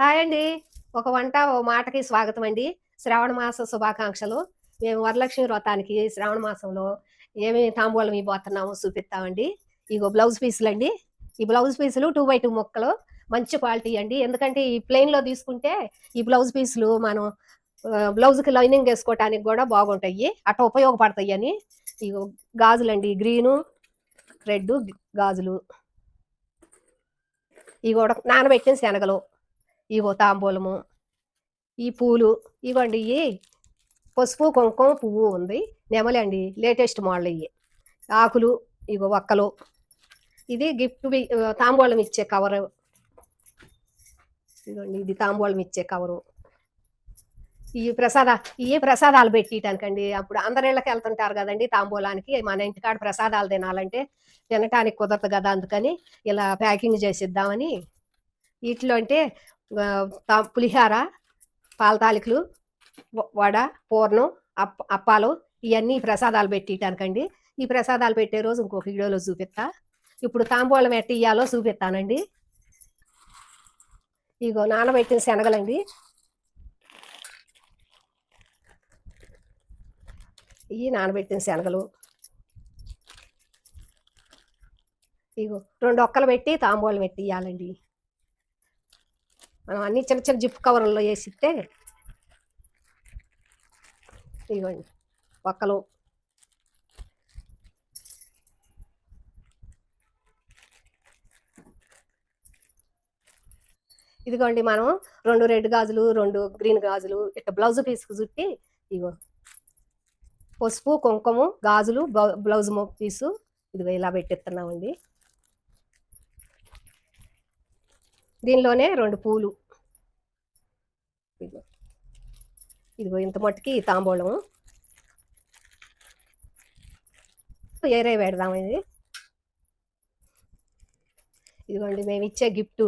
Hi అండి. ఒక వంట ఓ మాటకి స్వాగతం అండి. శ్రావణ మాస శుభాకాంక్షలు. మేము వరలక్ష్మి వ్రతానికి శ్రావణ మాసంలో ఏమి తాంబూలం ఇవ్వబోతున్నామో చూపిస్తామండి. ఇగో బ్లౌజ్ పీసులు అండి. ఈ బ్లౌజ్ పీసులు టూ బై టూ మొక్కలు. మంచి క్వాలిటీ అండి. ఎందుకంటే ఈ ప్లెయిన్లో తీసుకుంటే ఈ బ్లౌజ్ పీసులు మనం బ్లౌజ్కి లైనింగ్ వేసుకోవటానికి కూడా బాగుంటాయి. అట్ట ఉపయోగపడతాయి అని. ఇగో గాజులండి గ్రీను రెడ్ గాజులు. ఇవి కూడా నానబెట్టిన శనగలు. ఇగో తాంబూలము ఈ పూలు ఇవ్వండి. ఇవి పసుపు కుంకుమ పువ్వు ఉంది. నెమలి అండి లేటెస్ట్ మోడల్ ఇవి ఆకులు ఇగో ఒక్కలు ఇది గిఫ్ట్ తాంబూలం ఇచ్చే కవరు. ఇదిగోండి. ఇది తాంబూలం ఇచ్చే కవరు. ఈ ప్రసాద ఈ ప్రసాదాలు పెట్టియటానికండి అప్పుడు అందరిళ్ళకి వెళ్తుంటారు కదండి తాంబూలానికి. మన ఇంటికాడ ప్రసాదాలు తినాలంటే తినటానికి కుదరదు కదా అందుకని ఇలా ప్యాకింగ్ చేసిద్దామని. వీటిలో అంటే పులిహార పాల తాలికలు వ- వడ పూర్ణం అప్ అప్పాలు ఇవన్నీ ప్రసాదాలు పెట్టేయటానికండి ఈ ప్రసాదాలు పెట్టే రోజు ఇంకొక వీడియోలో చూపిస్తా. ఇప్పుడు తాంబూలం ఎట్ట ఇయ్యాలో చూపిస్తానండి. ఇగో నానబెట్టిన శనగలండి. ఇవి నానబెట్టిన శనగలు. ఇగో రెండు ఒక్కలు పెట్టి తాంబూలం పెట్టి ఇవ్వాలండి మనం అన్ని చిన్న చిన్న జిప్ కవర్లో వేసిస్తే ఇవ్వండి ఒక్కలు. ఇదిగోండి మనం రెండు రెడ్ గాజులు రెండు గ్రీన్ గాజులు ఇట్లా బ్లౌజ్ పీస్కి చుట్టి ఇగో పసుపు కుంకుమ గాజులు బ్లౌజ్ మొ- పీసు ఇదిగో ఇలా పెట్టిస్తున్నామండి దీనిలోనే రెండు పూలు. ఇదిగో. ఇదిగో ఇంత మట్టుకి తాంబూలం ఏరే పెడదాం ఇది. ఇదిగోండి మేము ఇచ్చే గిఫ్ట్.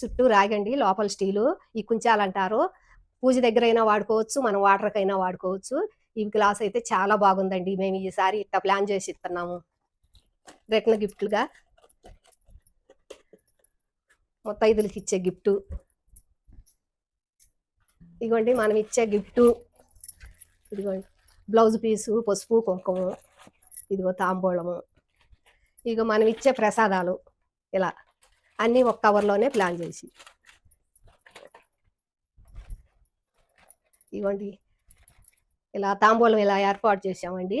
చుట్టూ రాగండి లోపల స్టీలు. ఈ కుంచాలంటారు. పూజ దగ్గర అయినా వాడుకోవచ్చు మనం వాటర్కైనా వాడుకోవచ్చు. ఈ గ్లాస్ అయితే చాలా బాగుందండి. మేము ఈసారి ఇట్లా ప్లాన్ చేసి ఇస్తున్నాము. రిటర్న్ గిఫ్ట్లుగా. ముత్తైదులకి ఇచ్చే గిఫ్ట్. ఇదిగోండి మనం ఇచ్చే గిఫ్ట్. ఇదిగోండి బ్లౌజ్ పీసు పసుపు కుంకుమ ఇదిగో తాంబూలము. ఇదిగో మనం ఇచ్చే ప్రసాదాలు ఇలా అన్నీ ఒక కవర్లోనే ప్లాన్ చేసి. ఇవ్వండి ఇలా తాంబూలం ఇలా ఏర్పాటు చేసామండి